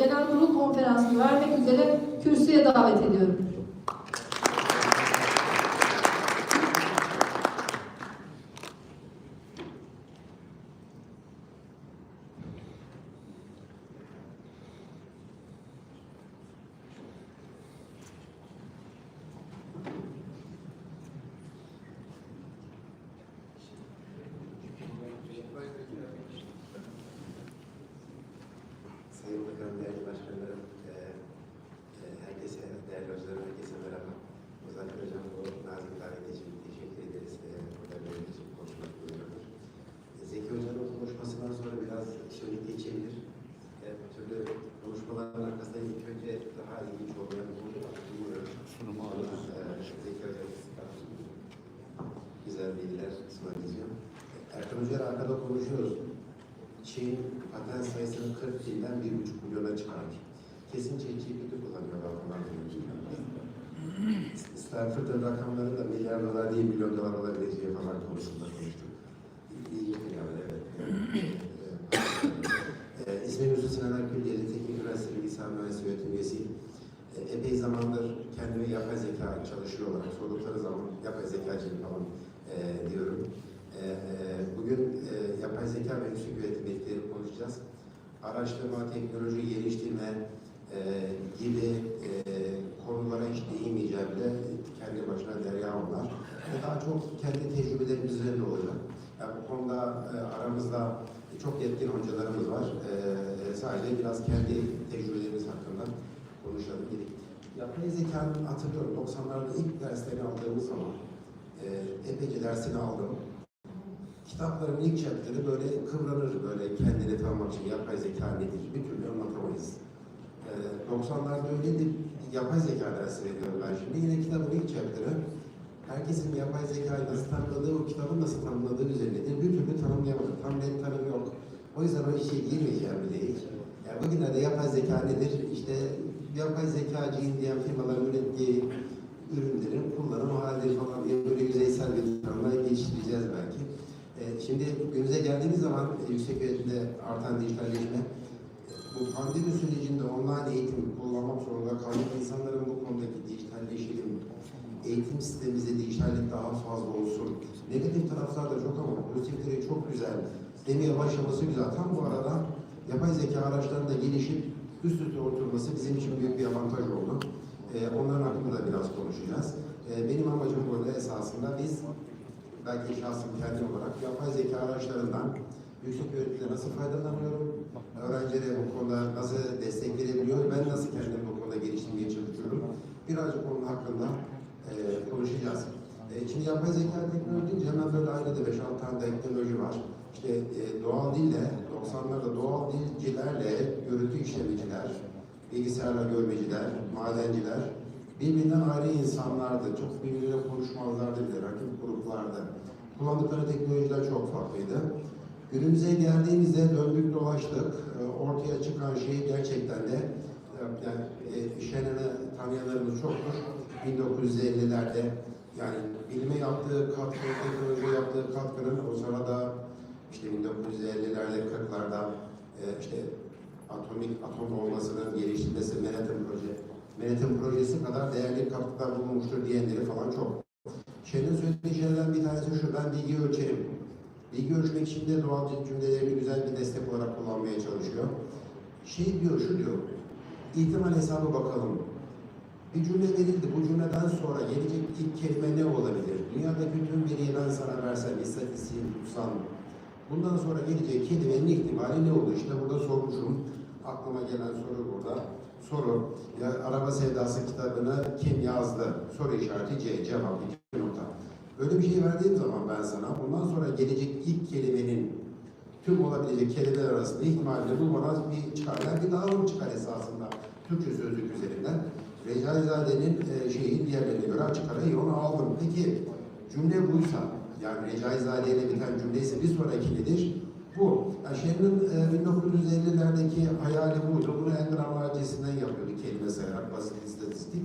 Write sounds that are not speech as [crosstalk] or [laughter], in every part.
Genel Kurul Konferansı'nı vermek üzere kürsüye davet ediyorum. Sayın Bakanım, değerli başkanlarım, e, e, herkese, değerli hocalarım, herkese merhaba. Muzaffer Hocam bu nazik davet için teşekkür ederiz. E, burada benim için konuşmak buyuruyorlar. E, Zeki Hoca'nın konuşmasından sonra biraz şimdi geçebilir. E, bu türlü konuşmaların arkasında ilk önce daha ilginç olmayan buldum. Bilmiyorum. Sunumu alırız. E, Zeki Hoca güzel bilgiler sunacağım. Erkan Hoca ile arkada konuşuyoruz. Çin patent sayısını 40 binden 1,5 milyona çıkarmış. Kesin ChatGPT kullanıyorlar bunlar. Stanford'ın rakamları da milyar dolar değil milyon dolar olabileceği falan konusunda konuştuk. İyi yani evet. Ee, İsmim Yusuf Sinan Akgül, Yeditekin Teknik Üniversitesi Bilgisayar Mühendisliği öğretim üyesiyim. Ee, epey zamandır kendimi yapay zeka çalışıyor olarak sordukları zaman yapay zekacıyım falan e, diyorum. Yapay zeka ve yüksek üretim etkileri konuşacağız. Araştırma, teknoloji geliştirme e, gibi e, konulara hiç değinmeyeceğim bile kendi başına derya onlar. Ve daha çok kendi tecrübelerimiz üzerine olacak. Yani bu konuda e, aramızda çok yetkin hocalarımız var. E, sadece biraz kendi tecrübelerimiz hakkında konuşalım dedik. Yapay zekanın hatırlıyorum 90'larda ilk derslerini aldığımız zaman e, epeyce dersini aldım. Kitapların ilk chapter'ı böyle kıvranır böyle kendini tanımak için yapay zeka nedir bir türlü anlatamayız. E, 90'larda öyleydi. Yapay zeka dersi veriyorum ben şimdi. Yine kitabın ilk chapter'ı herkesin yapay zekayı nasıl tanımladığı, o kitabın nasıl tanımladığı üzerinedir. Bir türlü tanımlayamadık. Tam net tanımı yok. O yüzden o işe girmeyeceğim bile hiç. Yani bugünlerde yapay zeka nedir? İşte yapay zekacıyım diyen firmaların ürettiği ürünlerin geldiğimiz zaman yüksek öğretimde artan dijitalleşme, bu pandemi sürecinde online eğitim kullanmak zorunda kalan insanların bu konudaki dijitalleşelim, eğitim sistemimizde dijitallik daha fazla olsun. Negatif taraflar da çok ama pozitifleri çok güzel. Demeye başlaması güzel. Tam bu arada yapay zeka araçlarının gelişip üst üste oturması bizim için büyük bir avantaj oldu. Ee, onların hakkında da biraz konuşacağız. Ee, benim amacım burada esasında biz belki şahsım kendim olarak yapay zeka araçlarından yüksek öğretimde nasıl faydalanıyorum, öğrencilere bu konuda nasıl destek verebiliyor, ben nasıl kendimi bu konuda geliştirmeye çalışıyorum. Birazcık onun hakkında e, konuşacağız. E, şimdi yapay zeka teknoloji hemen böyle aynı da 5-6 tane teknoloji var. İşte e, doğal dille, 90'larda doğal dilcilerle görüntü işlemeciler, bilgisayarla görmeciler, madenciler birbirinden ayrı insanlardı. Çok birbirleriyle konuşmazlardı bile, rakip gruplardı. Kullandıkları teknolojiler çok farklıydı. Günümüze geldiğimizde döndük dolaştık. E, Ortaya çıkan şey gerçekten de e, yani Shannon'ı tanıyanlarımız çoktur. 1950'lerde yani bilime yaptığı katkı, teknoloji yaptığı katkının o sırada işte 1950'lerde, 40'larda e, işte atomik atom bombasının geliştirilmesi Manhattan Proje, Manhattan Projesi kadar değerli katkılar bulunmuştur diyenleri falan çok. Şeyin söylediği bir tanesi şu, ben bilgi ölçerim. Bilgi ölçmek için de doğal cümlelerini güzel bir destek olarak kullanmaya çalışıyor. Şey diyor, şu diyor, ihtimal hesabı bakalım. Bir cümle verildi, bu cümleden sonra gelecek ilk kelime ne olabilir? Dünyadaki tüm veriyi ben sana versem, istatistiği tutsam, bundan sonra gelecek kelimenin ihtimali ne olur? İşte burada sormuşum, aklıma gelen soru burada. Soru, ya Araba Sevdası kitabını kim yazdı? Soru işareti C, cevap iki nokta. Böyle bir şey verdiğim zaman ben sana, bundan sonra gelecek ilk kelimenin tüm olabilecek kelimeler arasında ihtimalle bu bana bir çıkar. Yani bir dağılım çıkar esasında Türkçe sözlük üzerinden. Recaizade'nin e, şeyi diğerlerine göre açık ara onu aldım. Peki cümle buysa, yani Recaizade ile biten cümle ise bir sonraki nedir? Bu. Yani Şen'in e, 1950'lerdeki hayali buydu. Bunu Engram Hadisi'nden yapıyordu kelime sayarak, basit istatistik.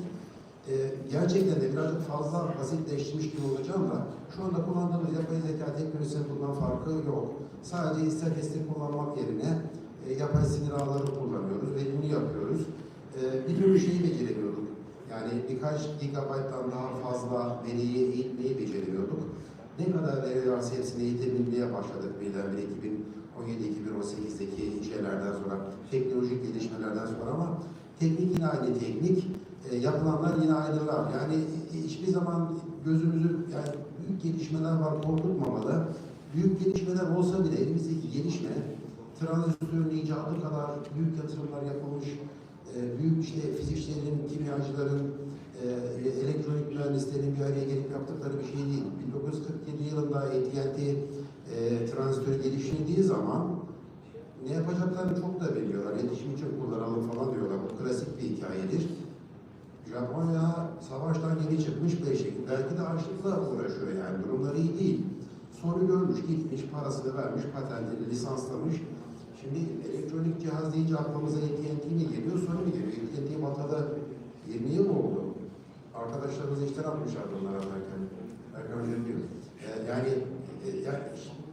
E, gerçekten de birazcık fazla basitleştirmiş gibi olacağım da şu anda kullandığımız yapay zeka teknolojisinin bundan farkı yok. Sadece istatistik kullanmak yerine e, yapay sinir ağları kullanıyoruz ve bunu yapıyoruz. şeyi beceremiyorduk. Yani birkaç gigabayttan daha fazla veriyi eğitmeyi beceremiyorduk. Ne kadar veri varsa hepsini eğitebilmeye başladık birdenbire 2017-2018'deki şeylerden sonra, teknolojik gelişmelerden sonra ama teknik yine aynı teknik, e, yapılanlar yine aynılar. Yani hiçbir zaman gözümüzü, yani büyük gelişmeler var korkutmamalı. Büyük gelişmeler olsa bile elimizdeki gelişme, transistörün icadı kadar büyük yatırımlar yapılmış, e, büyük işte fizikçilerin, kimyacıların, e, elektronik mühendislerin bir araya gelip yaptıkları bir şey değil. 1947 yılında AT&T e, transistörü geliştirdiği zaman ne yapacaklarını çok da bilmiyorlar. İletişim için kullanalım falan diyorlar. Bu klasik bir hikayedir. Japonya savaştan yeni çıkmış beş Belki de açlıkla uğraşıyor yani. Durumları iyi değil. Sonra görmüş, gitmiş, parasını vermiş, patentini lisanslamış. Şimdi elektronik cihaz deyince aklımıza AT&T mi geliyor, Sony mi geliyor? AT&T batalı 20 yıl oldu? Arkadaşlarımız işten atmışlar bunlar atarken. Erkan diyor. Ee, yani, e, yani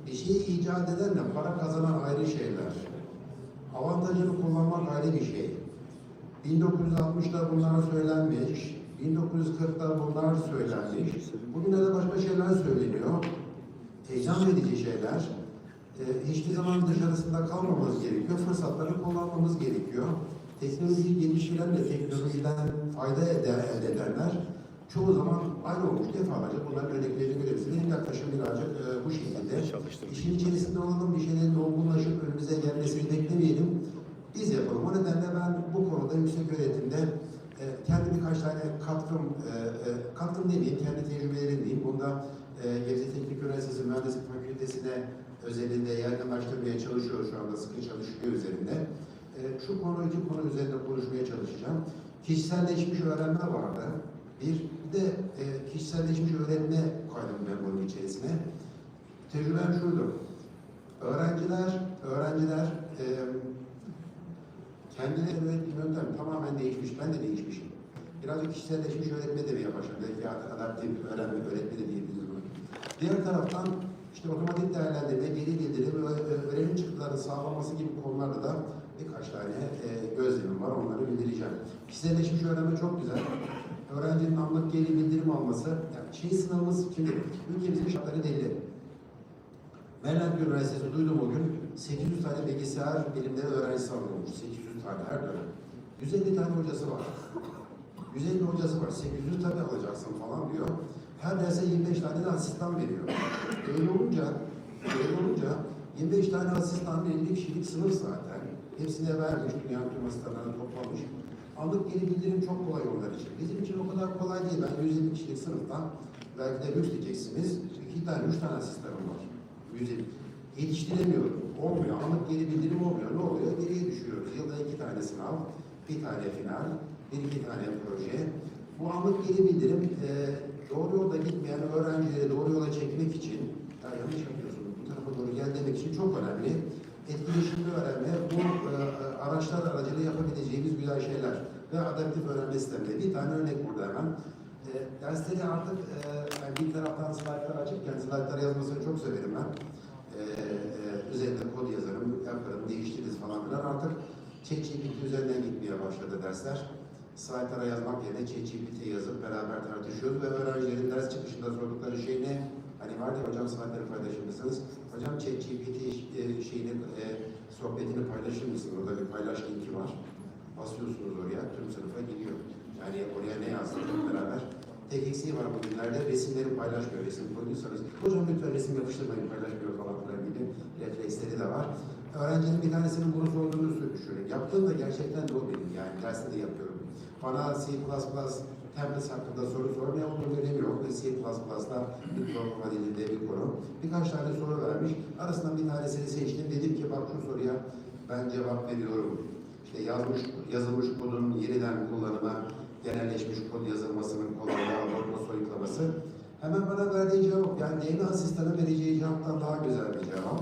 bir şeyi icat edenle para kazanan ayrı şeyler. Avantajını kullanmak ayrı bir şey. 1960'da bunlar söylenmiş, 1940'da bunlar söylenmiş. Bugüne de başka şeyler söyleniyor. Heyecan verici şeyler. Ee, hiçbir zaman dışarısında kalmamamız gerekiyor. Fırsatları kullanmamız gerekiyor. Teknolojiyi geliştirenle teknolojiden fayda ede- elde edenler çoğu zaman aynı olmuş defalarca bunların örneklerini. Benim yaklaşım birazcık e, bu şekilde. İşin içerisinde olalım, bir şeylerin olgunlaşıp önümüze gelmesini beklemeyelim. Biz yapalım. O nedenle ben bu konuda yüksek öğretimde e, kendi birkaç tane katkım, e, e, katkım demeyeyim, kendi tecrübelerim diyeyim. Bunda e, Gebze Teknik Üniversitesi Mühendislik Fakültesi'ne özelinde yaygınlaştırmaya çalışıyoruz şu anda, sıkı çalışıyor üzerinde. E, şu konu, iki konu üzerinde konuşmaya çalışacağım. Kişiselleşmiş öğrenme vardı. Bir, bir de e, kişiselleşmiş öğrenme koydum ben bunun içerisine. Tecrübem şuydu. Öğrenciler, öğrenciler e, kendileri öğrettiğim yöntem tamamen değişmiş. Ben de değişmişim. Birazcık kişiselleşmiş öğretme de bir başladım. Belki adaptif öğrenme, öğretme de diyebiliriz bunu. Diğer taraftan işte otomatik değerlendirme, geri bildirim, öğrenim çıktılarını sağlaması gibi konularda da birkaç tane e, gözlemim var. Onları bildireceğim. Kişiselleşmiş öğrenme çok güzel. Öğrencinin anlık geri bildirim alması. Yani şey sınavımız, şimdi ülkemizin şartları belli. Menland Üniversitesi duydum o gün 800 tane bilgisayar bilimleri öğrencisi alınmış. 800 tane her dönem. 150 tane hocası var. 150 hocası var. 800 tabi alacaksın falan diyor. Her derse 25 tane de asistan veriyor. Öyle olunca, öyle olunca 25 tane asistan 50 kişilik sınıf zaten. Hepsine vermiş, dünya tüm asistanlarını toplamış. Anlık geri bildirim çok kolay onlar için. Bizim için o kadar kolay değil. Ben 150 kişilik sınıftan belki de lüks diyeceksiniz. 2 tane, 3 tane asistanım var. 150. Yetiştiremiyorum. Olmuyor. Anlık geri bildirim olmuyor. Ne oluyor? Geriye düşüyoruz. Yılda iki tane sınav, bir tane final, bir iki tane proje. Bu anlık geri bildirim e, doğru yolda gitmeyen öğrencileri doğru yola çekmek için, ya yanlış yapıyorsun, bu tarafa doğru gel demek için çok önemli. Etkileşimli öğrenme, bu e, e, araçlar aracılığıyla yapabileceğimiz güzel şeyler ve adaptif öğrenme sistemleri. Bir tane örnek burada hemen. E, dersleri artık e, yani bir taraftan slaytlar açıkken slaytlara yazmasını çok severim ben. E, e, üzerinde kod yazarım, yaparım, değiştiririz falan filan. Artık ChatGPT üzerinden gitmeye başladı dersler. Slaytlara yazmak yerine ChatGPT yazıp beraber tartışıyoruz ve öğrencilerin ders çıkışında sordukları şey ne? Hani var ya hocam slaytları paylaşır mısınız? Hocam ChatGPT e, şeyini, e, sohbetini paylaşır mısın? Orada bir paylaş linki var. Basıyorsunuz oraya, tüm sınıfa gidiyor. Yani oraya ne yazdık beraber. Tek eksiği var bugünlerde resimleri paylaşmıyor. Resim koyduysanız, hocam lütfen resim yapıştırmayın paylaşmıyor falan filan gibi refleksleri de var. Öğrencinin bir tanesinin bunu sorduğunu düşünün. Yaptığım da gerçekten de o benim yani derste de yapıyorum. Bana C++ templates hakkında soru sor. Ne olduğunu önemi yok. Ve C++'da bir programa dilinde bir konu. Birkaç tane soru vermiş. Arasından bir tanesini seçtim. Dedim ki bak şu soruya ben cevap veriyorum. İşte yazmış, yazılmış kodun yeniden kullanımı, genelleşmiş kod yazılmasının kolaylığı, algoritma soyutlaması. Hemen bana verdiği cevap, yani yeni asistana vereceği cevaptan daha güzel bir cevap.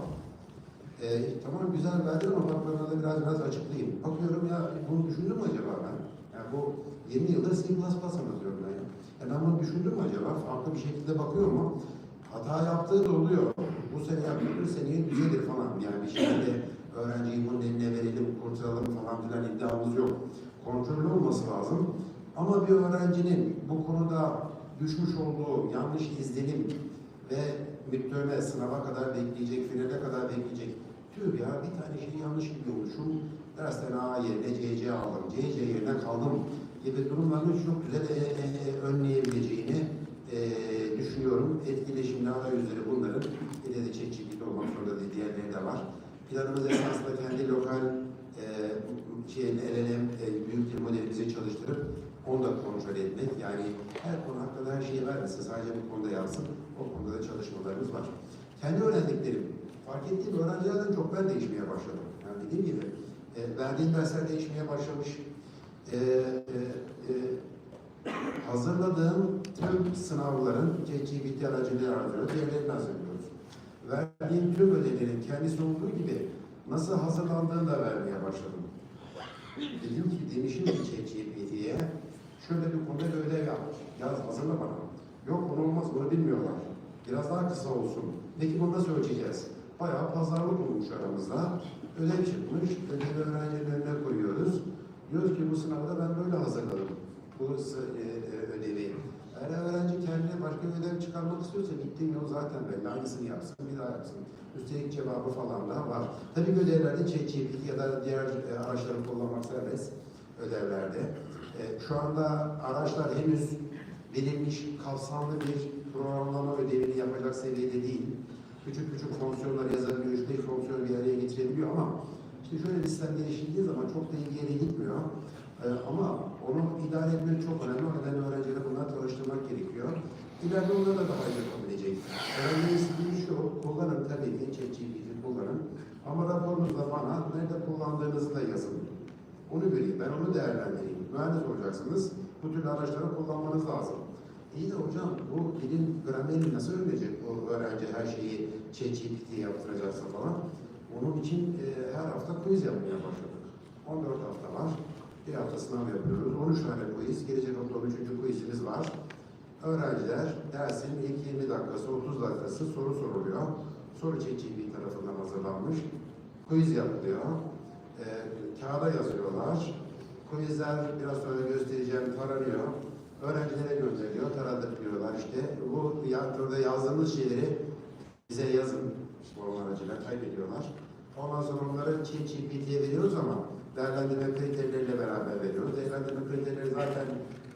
Ee, tamam güzel verdin ama bak ben orada biraz biraz açıklayayım. Bakıyorum ya bunu düşündüm mü acaba ben? Yani bu 20 yıldır C++ anlatıyorum ben ya. ya ben bunu düşündüm mü acaba? Farklı bir şekilde bakıyor mu? Hata yaptığı da oluyor. Bu sene yaptığı seneye düzelir falan. Yani bir şekilde öğrenciyi bunun eline verelim, kurtaralım falan filan iddiamız yok. Kontrollü olması lazım. Ama bir öğrencinin bu konuda düşmüş olduğu yanlış izlenim ve müpteme sınava kadar bekleyecek, finale kadar bekleyecek. Tüh ya bir tane şey yanlış biliyormuşum. Dersten A yerine CC aldım, CC yerine kaldım gibi durumların çok güzel e, e, e, önleyebileceğini e, düşünüyorum. Etkileşimli arayüzleri bunların. Bir de ChatGPT olmak zorunda değil, diğerleri de var. Planımız esasında kendi lokal e, şeyin LLM e, büyük dil modelimizi çalıştırıp onu da kontrol etmek. Yani her konu hakkında her şeyi vermesin. Sadece bu konuda yapsın. O konuda da çalışmalarımız var. Kendi öğrendiklerim, fark ettiğim öğrencilerden çok ben değişmeye başladım. Yani dediğim gibi e, verdiğim dersler değişmeye başlamış. E, e, e, hazırladığım tüm sınavların ChatGPT aracılığıyla hazırlıyoruz. Diğerlerini hazırlıyoruz. Verdiğim tüm ödevlerin kendisi olduğu gibi nasıl hazırlandığını da vermeye başladım. Dedim ki demişim ki ChatGPT'ye şöyle bir konuda bir ödev yap. Yaz hazırla bana. Yok bunu olmaz bunu bilmiyorlar. Biraz daha kısa olsun. Peki bunu nasıl ölçeceğiz? Bayağı pazarlık olmuş aramızda. Ödev çıkmış. Ödevi öğrencinin önüne koyuyoruz. Diyoruz ki bu sınavda ben böyle hazırladım. Bu e, e, ödevi. Eğer öğrenci kendine başka bir ödev çıkarmak istiyorsa gittiğim yol zaten belli. Aynısını yapsın, bir daha yapsın. Üstelik cevabı falan da var. Tabii ödevlerde ChatGPT ya da diğer e, araçları kullanmak serbest ödevlerde. E, şu anda araçlar henüz verilmiş kapsamlı bir programlama ödevini yapacak seviyede değil. Küçük küçük fonksiyonlar yazabiliyor, üç beş fonksiyon bir araya getirebiliyor ama işte şöyle bir sistem geliştiği zaman çok da yere gitmiyor. E, ama onu idare etmek çok önemli. O nedenle öğrencileri bunlar tanıştırmak gerekiyor. İleride onlara da daha iyi yapabilecek. Öğrencinin istediği şu, kullanın tabii ki ChatGPT kullanın. Ama raporunuzda bana nerede kullandığınızı da yazın. Onu göreyim, ben onu değerlendireyim. Mühendis olacaksınız, bu tür araçları kullanmanız lazım. İyi de hocam, bu dilin gramerini nasıl öğrenecek o öğrenci her şeyi ChatGPT'ye yaptıracaksa falan? Onun için e, her hafta quiz yapmaya başladık. 14 hafta var. Bir hafta sınav yapıyoruz. 13 tane quiz. Gelecek hafta 13. quizimiz var. Öğrenciler dersin ilk 20 dakikası, 30 dakikası soru soruluyor. Soru ChatGPT tarafından hazırlanmış. Quiz yapılıyor. E, kağıda yazıyorlar. Quizler biraz sonra göstereceğim taranıyor. Öğrencilere gönderiliyor, taradık diyorlar işte. Bu ya, yazdığımız şeyleri bize yazın form aracıyla kaydediyorlar. Ondan sonra onları ChatGPT'ye veriyoruz ama değerlendirme kriterleriyle beraber veriyoruz. Değerlendirme kriterleri zaten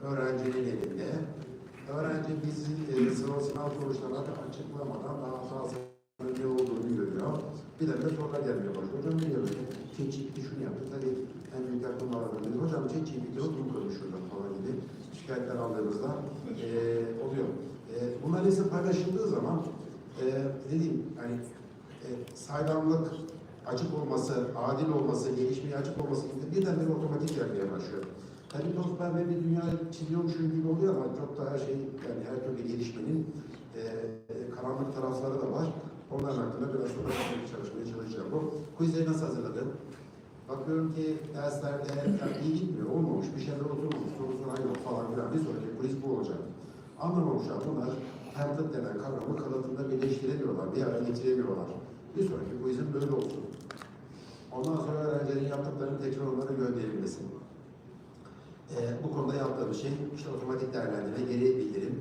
öğrencinin elinde. Öğrenci biz e, sınav sınav sonuçlarına da açıklamadan daha fazla ne olduğunu görüyor. Bir de sorular gelmeye başlıyor. Hocam ne diyor? ChatGPT şunu yaptı. Tabii en büyük aklıma var. Hocam yok mu koymuş şurada falan gibi şikayetler aldığımızda e, oluyor. E, bunlar ise paylaşıldığı zaman e, dediğim hani e, saydamlık açık olması, adil olması, gelişmeye açık olması gibi birdenbire otomatik gelmeye başlıyor. Tabii toz pembe bir dünya çiziyormuşum gibi oluyor ama çok da her şey, yani her türlü gelişmenin e, e, karanlık tarafları da var. Onların hakkında biraz sonra çalışmaya çalışacağım. Bu quizleri nasıl hazırladım? Bakıyorum ki derslerde yani iyi gitmiyor, olmamış, bir şeyler oturmamış, soru soran yok falan filan. Bir sonraki quiz bu olacak. Anlamamışlar bunlar. Template denen kavramı kalıtında birleştiremiyorlar, bir araya getiremiyorlar. Bir sonraki quizin böyle olsun. Ondan sonra öğrencilerin yaptıklarının tekrar onlara gönderilmesi. Ee, bu konuda yaptığımız şey işte otomatik değerlendirme, geri bildirim.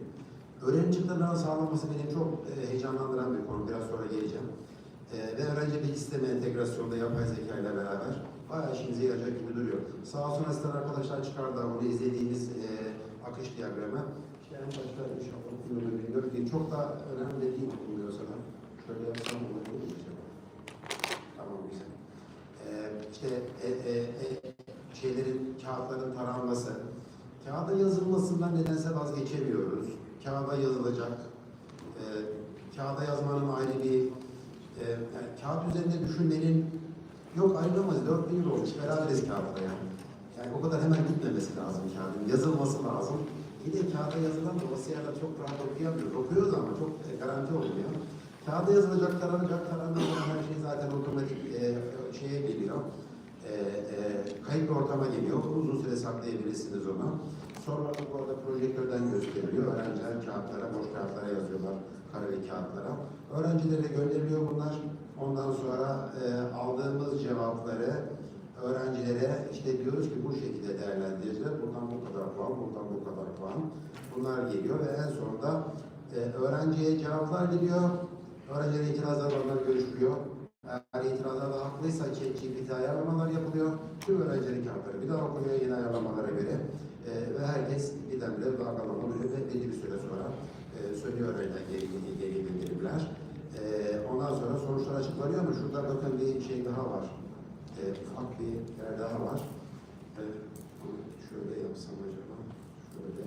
Öğrenim çıktılarının sağlanması benim çok e, heyecanlandıran bir konu. Biraz sonra geleceğim. Ee, ve öğrenci bilgi sistemi entegrasyonda yapay zeka ile beraber bayağı işimize yarayacak gibi duruyor. Sağ olsun asistan arkadaşlar çıkardı onu izlediğimiz e, akış diyagramı. İşte en başta inşallah ki çok da önemli değil okumuyorsa da. Şöyle yapsam olur mu? Tamam güzel. Ee, işte e, e, e, şeylerin, kağıtların taranması. Kağıda yazılmasından nedense vazgeçemiyoruz. Kağıda yazılacak. Ee, kağıda yazmanın ayrı bir e, yani kağıt üzerinde düşünmenin yok ayrılamaz. Dört bin yıl olmuş. Beraberiz kağıtla yani. Yani o kadar hemen gitmemesi lazım kağıdın. Yazılması lazım. Bir de kağıda yazılan dosyalarda çok rahat okuyamıyoruz. Okuyoruz ama çok e, garanti olmuyor. Kağıda yazılacak, taranacak, taranacak her şey zaten otomatik e, şeye geliyor. E, e, kayıt ortama geliyor. Uzun süre saklayabilirsiniz onu. Sonra bu arada projektörden gösteriliyor. Öğrenciler kağıtlara, boş kağıtlara yazıyorlar, kareli kağıtlara. Öğrencilere gönderiliyor bunlar. Ondan sonra e, aldığımız cevapları öğrencilere işte diyoruz ki bu şekilde değerlendireceğiz. Buradan bu kadar puan, buradan bu kadar puan. Bunlar geliyor ve en sonunda e, öğrenciye cevaplar geliyor. Öğrencilere itirazlar onlar görüşülüyor. Eğer itirazlarda haklıysa ChatGPT ayarlamalar yapılıyor. Tüm öğrencilerin kağıtları bir daha okunuyor yeni ayarlamalara göre. E, ve herkes birdenbire dalgalama oluyor ve belli bir süre sonra e, söylüyor öğrenciler geri, geri bildirimler. E, ondan sonra sonuçlar açıklanıyor ama şurada bakın bir şey daha var. E, ufak bir yer daha var. E, şöyle yapsam acaba. Şöyle.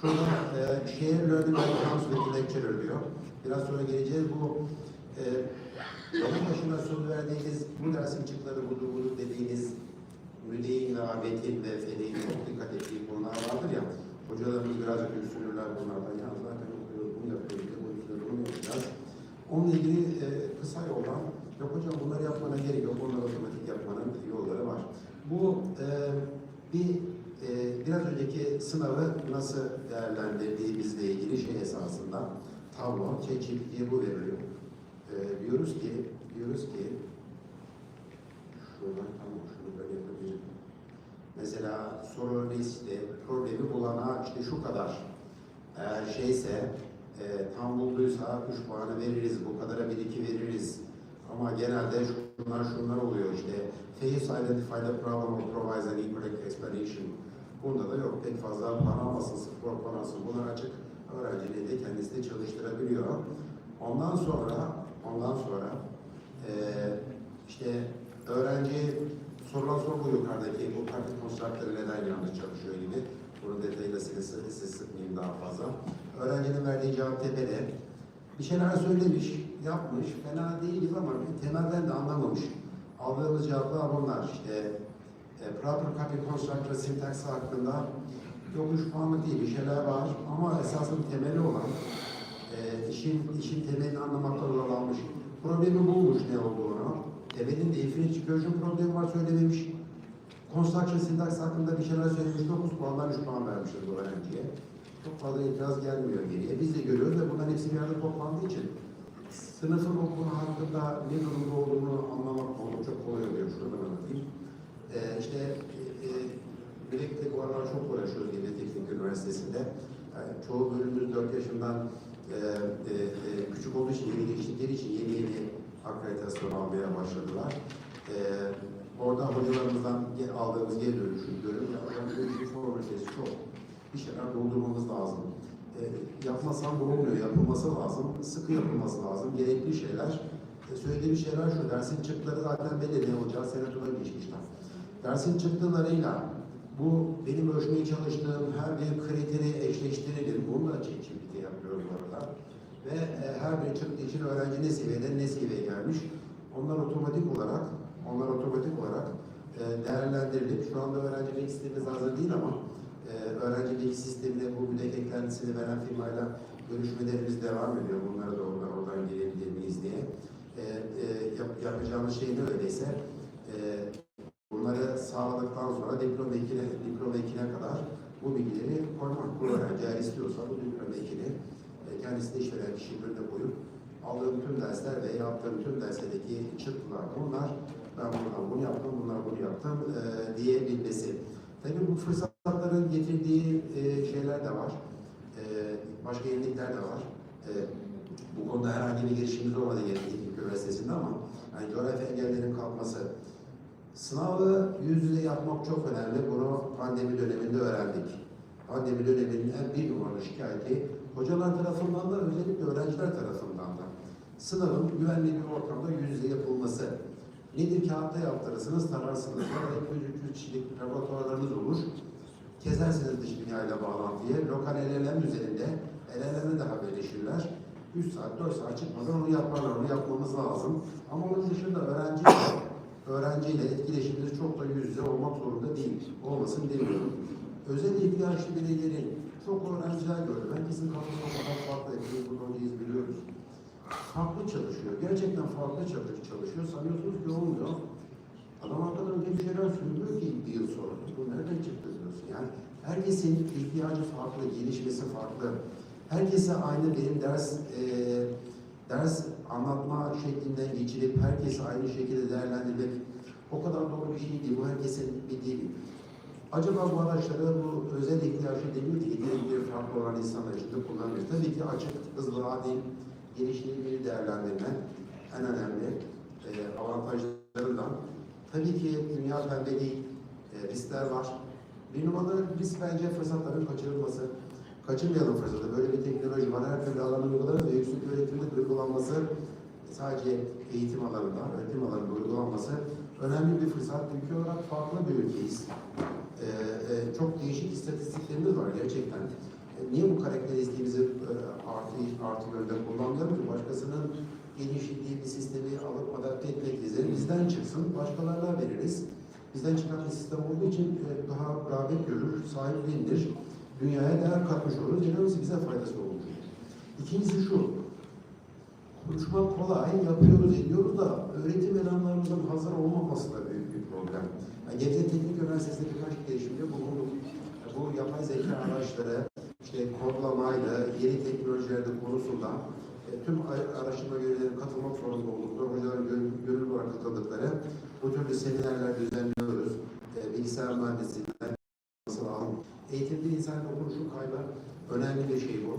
Şurada e, Share Learning Outcomes with Lecturer diyor. Biraz sonra geleceğiz. Bu e, onun başına söz verdiğiniz bu dersin çıkları budur budur dediğiniz müdeyin ve abetin ve feleğin çok dikkat ettiği konular vardır ya. Hocalarımız birazcık üstünürler bunlardan. Ya zaten okuyoruz, bunu yapıyoruz, bu yüzden bunu yapacağız. Onunla ilgili e, kısa yoldan, yok hocam bunları yapmana gerek yok, onları otomatik yapmanın yolları var. Bu e, bir e, biraz önceki sınavı nasıl değerlendirdiğimizle ilgili şey esasında tablo, ChatGPT'ye bu veriliyor. E, diyoruz ki, diyoruz ki şuradan tamam şunu böyle yapabilirim. Mesela soru liste, problemi bulana işte şu kadar eğer şeyse e, tam bulduysa 3 puanı veririz, bu kadara 1 2 veririz. Ama genelde şunlar şunlar oluyor işte. Face identify the problem or provides an incorrect explanation. Bunda da yok. Pek fazla puan almasın, sıfır puan alsın. Bunlar açık öğrenciliği de kendisi de çalıştırabiliyor. Ondan sonra, ondan sonra e, işte öğrenci sorulan soru bu yukarıdaki bu parti konstruktörü neden yanlış çalışıyor gibi. Bunun detayıyla sizi, sizi sıkmayayım daha fazla. Öğrencinin verdiği cevap tepede. Bir şeyler söylemiş, yapmış, fena değiliz ama temelden de anlamamış. Aldığımız cevaplar bunlar. İşte e, proper copy constructor sintaksi hakkında yok üç puanlık değil bir şeyler var ama esasın temeli olan e, işin işin temelini anlamakta zorlanmış. Problemi bulmuş ne olduğunu. Temelinde infinite recursion problemi var söylememiş. Construction syntax hakkında bir şeyler söylemiş. 9 puandan 3 puan vermişiz bu öğrenciye. Çok fazla itiraz gelmiyor geriye. Biz de görüyoruz ve bunların hepsi bir yerde toplandığı için sınıfın o konu hakkında ne durumda olduğunu anlamak oldukça kolay oluyor. Şuradan anlatayım. Ee, işte e, e, birlikte bu aralar çok uğraşıyoruz Yeditepe Teknik Üniversitesi'nde. Yani çoğu bölümümüz 4 yaşından e, e, e, küçük olduğu için, yeni geçtikleri için yeni yeni akreditasyon almaya başladılar. E, orada hocalarımızdan aldığımız geri dönüşü görüyorum. Ya hocam böyle bir formültesi çok. Bir şeyler doldurmamız lazım. E, yapmasam bu olmuyor, yapılması lazım. Sıkı yapılması lazım. Gerekli şeyler. E, söylediğim şeyler şu, dersin çıktıları zaten belli ne olacağı senatoda geçmişler. Dersin çıktılarıyla bu benim ölçmeye çalıştığım her bir kriteri eşleştirilir. Bunu da ChatGPT yapıyoruz bu arada. Ve e, her bir çıktığı için öğrenci ne seviyeden ne seviyeye gelmiş. Onlar otomatik olarak onlar otomatik olarak e, değerlendirilip şu anda öğrencilik sistemimiz hazır değil ama e, öğrencilik sistemine bu müdek eklentisini veren firmayla görüşmelerimiz devam ediyor. Bunları da oradan, oradan gelebilir miyiz diye. E, e, yap, yapacağımız şey ne öyleyse e, bunları sağladıktan sonra diploma 2'ne, diploma 2'ne kadar bu bilgileri koymak. Bu öğrenci istiyorsa bu diploma 2'ni kendisi de işveren kişinin önüne koyup aldığım tüm dersler ve yaptığım tüm derslerdeki çıktılar bunlar. Ben buradan bunu yaptım, bunlar bunu yaptım e, diyebilmesi. Tabii bu fırsatların getirdiği e, şeyler de var. E, başka yenilikler de var. E, bu konuda herhangi bir girişimimiz olmadı Teknik Üniversitesi'nde ama yani coğrafya engellerinin kalkması, Sınavı yüz yüze yapmak çok önemli. Bunu pandemi döneminde öğrendik. Pandemi döneminin en bir numaralı şikayeti hocalar tarafından da özellikle öğrenciler tarafından da sınavın güvenli bir ortamda yüz yüze yapılması. Nedir kağıtta yaptırırsınız, tararsınız. Orada 200-300 kişilik laboratuvarlarınız olur. Kezersiniz dış dünyayla bağlantıyı. Lokal LLM üzerinde LLM'e de haberleşirler. 3 saat, 4 saat çıkmadan onu yaparlar. Onu yapmamız lazım. Ama onun dışında öğrenci öğrenciyle etkileşimimiz çok da yüz yüze olmak zorunda değil. Olmasın demiyorum. Özel ihtiyaçlı bireylerin çok öğrenciler gördüm. Herkesin kafası kadar farklı. Hepimiz önceyiz biliyoruz. Farklı çalışıyor. Gerçekten farklı çalış çalışıyor. Sanıyorsunuz ki olmuyor. Adam arkadan öyle bir şeyler söylüyor ki bir yıl sonra. Bu nereden çıktı diyorsun. Yani herkesin ihtiyacı farklı, gelişmesi farklı. Herkese aynı benim ders e, ders anlatma şeklinden geçirip herkesi aynı şekilde değerlendirmek o kadar doğru bir şey değil. Bu herkesin bir. Acaba bu araçları bu özel ihtiyaçlı değil de yetenekleri farklı olan insanlar için de kullanılır. Tabii ki açık, hızlı, adil, geliştirilmeli değerlendirme en önemli e, avantajlarından. Tabii ki dünya pembe değil, e, riskler var. Bir numaralı risk bence fırsatların kaçırılması. Kaçırmayalım fırsatı. Böyle bir teknoloji var. Her türlü alanı uygulanır ve yüksek öğretimde uygulanması sadece eğitim alanında, öğretim alanında uygulanması önemli bir fırsat. Ülke olarak farklı bir ülkeyiz. Ee, e, çok değişik istatistiklerimiz var gerçekten. E, niye bu karakteristiğimizi e, artı, artı yönde kullanmıyoruz ki? Başkasının geliştirdiği bir sistemi alıp adapte etmek üzere bizden çıksın, başkalarına veririz. Bizden çıkan bir sistem olduğu için e, daha rağbet görür, sahiplenir. Dünyaya değer katmış oluruz. İnanın bize faydası olur. İkincisi şu, konuşmak kolay, yapıyoruz, ediyoruz da öğretim elemanlarımızın hazır olmaması da büyük bir problem. Yani Gebze Teknik Üniversitesi'nde birkaç girişimde bulunduk. Bu yapay zeka araçları, işte kodlamayla, yeni teknolojilerde konusunda e, tüm araştırma görevlilerinin katılmak zorunda oldukları, hocaların gönül, gönüllü olarak katıldıkları bu türlü seminerler düzenliyoruz. E, bilgisayar mühendisliğinden nasıl alalım. Eğitimde insan dokunuşu kaybı önemli bir şey bu.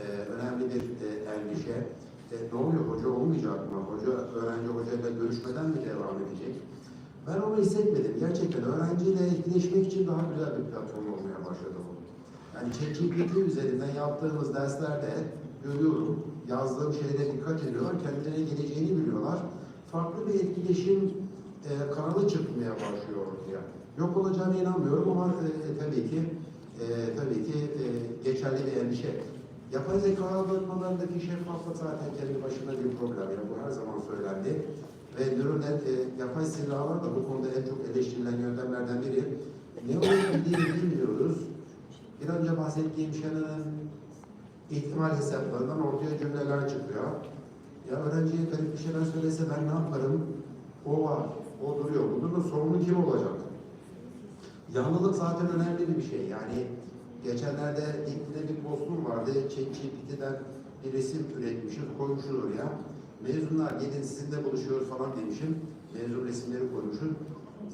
E, önemli bir e, endişe. E, ne oluyor? Hoca olmayacak mı? Hoca, öğrenci hocayla görüşmeden mi devam edecek? Ben onu hissetmedim. Gerçekten öğrenciyle etkileşmek için daha güzel bir platform olmaya başladı bu. Yani ChatGPT üzerinden yaptığımız derslerde görüyorum, yazdığım şeylere dikkat ediyorlar, kendilerine geleceğini biliyorlar. Farklı bir etkileşim e, kanalı çıkmaya başlıyor ortaya. Yok olacağına inanmıyorum ama e, tabii ki e, tabii ki e, geçerli bir endişe. Yapay zeka algoritmalarındaki şeffaflık zaten kendi başına bir problem. Yani bu her zaman söylendi. Ve nöronel e, yapay zekalar da bu konuda en çok eleştirilen yöntemlerden biri. Ne olabildiğini bilmiyoruz. Bir önce bahsettiğim Shannon'ın ihtimal hesaplarından ortaya cümleler çıkıyor. Ya öğrenciye garip bir şeyler söylese ben ne yaparım? O var, o duruyor. Bunun da sorumlu kim olacak? Yanlılık zaten önemli bir şey. Yani geçenlerde LinkedIn'de bir postum vardı. ChatGPT'den bir resim üretmişiz, koymuşuz oraya. Mezunlar gelin sizinle buluşuyoruz falan demişim. Mezun resimleri koymuşum.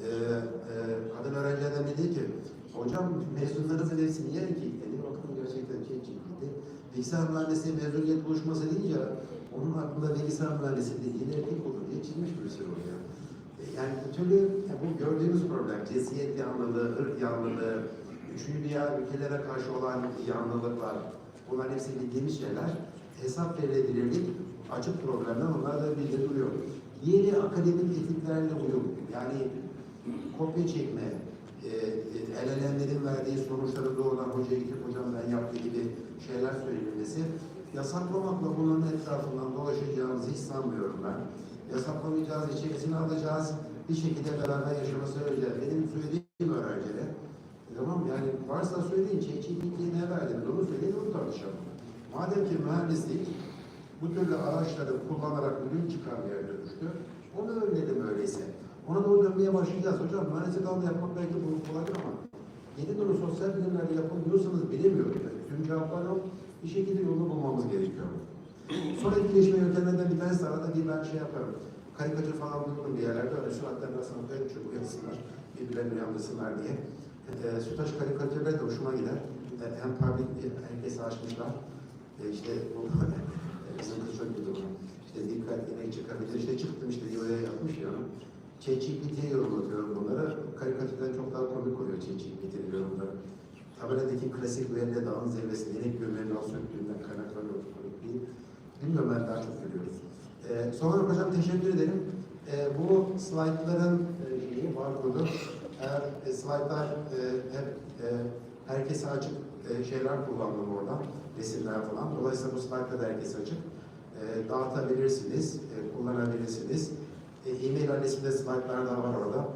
Ee, e, kadın öğrencilerden dedi ki, hocam mezunlarınızın hepsi niye erkek dedi. Bakın gerçekten ChatGPT. Bilgisayar mühendisliği mezuniyet buluşması deyince onun aklında bilgisayar mühendisliği dediği erkek olur diye çizmiş bir sürü oraya. E, Yani bu türlü ya bu gördüğümüz problem, cinsiyet yanlılığı, ırk yanlılığı, üçüncü dünya ülkelere karşı olan yanlılıklar, bunların hepsi bildiğimiz şeyler. Hesap verilebilirlik, açık problemler onlar da bildiriliyor. Yeni akademik etiklerle uyum, yani kopya çekme, e, e, LLM'lerin verdiği sonuçları doğrudan hocaya gidip hocam ben yaptığı gibi şeyler söylenmesi, yasaklamakla bunların etrafından dolaşacağımızı hiç sanmıyorum ben. Yasaklamayacağız, içerisine alacağız, bir şekilde beraber yaşaması öğreneceğiz. Benim söylediğim öğrencilere, tamam yani varsa söyleyin, ChatGPT'ye ne verdiniz onu söyleyin, onu tartışalım. Madem ki mühendislik bu türlü araçları kullanarak ürün çıkarmaya dönüştü, onu önledim öyleyse. Ona doğru dönmeye başlayacağız. Hocam mühendislik alanı yapmak belki bunu kolaydır ama yeni dolu sosyal bilimleri yapın diyorsanız bilemiyorum. Yani tüm cevaplar yok. Bir şekilde yolunu bulmamız gerekiyor. Son etkileşme yöntemlerinden bir tanesi arada bir ben şey yaparım. Karikatür falan bulurum bir yerlerde. Öyle suratlarına sana böyle çok uyansınlar. Birbirlerini uyandırsınlar diye. E, Sütaş karikatürleri de hoşuma gider. E, hem public herkese açmışlar. E, işte bu [laughs] bizim kız çok olur. İşte dikkat yemek çıkabilir. İşte çıktım işte yoya yapmış ya. ChatGPT'ye yorumlatıyorum bunları. Karikatürden çok daha komik oluyor ChatGPT'nin yorumları. Tabeladaki klasik veriyle dağın zirvesi direkt görmenin az söktüğünden kaynaklanıyor komik değil. Bilmiyorum ben daha çok görüyoruz. Ee, son olarak hocam teşekkür ederim. Ee, bu slaytların e, şeyi var burada. Eğer e, slaytlar e, hep e, herkese açık e, şeyler kullandım orada. Resimler falan. Dolayısıyla bu slaytlar da herkese açık. E, dağıtabilirsiniz, e, kullanabilirsiniz. E, e-mail adresimde slaytlar da var orada.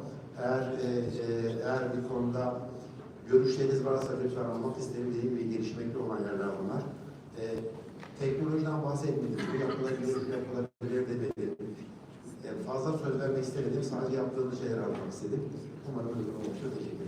Eğer e, e, eğer bir konuda görüşleriniz varsa lütfen almak isterim dediğim gibi gelişmekte olan yerler bunlar. E, teknolojiden bahsetmedim. Bu yapılabilir, şu yapılabilir demedim. E, fazla söz vermek istemedim. Sadece yaptığımız şeyleri anlatmak istedim. Umarım uygun olmuştur. Teşekkür ederim.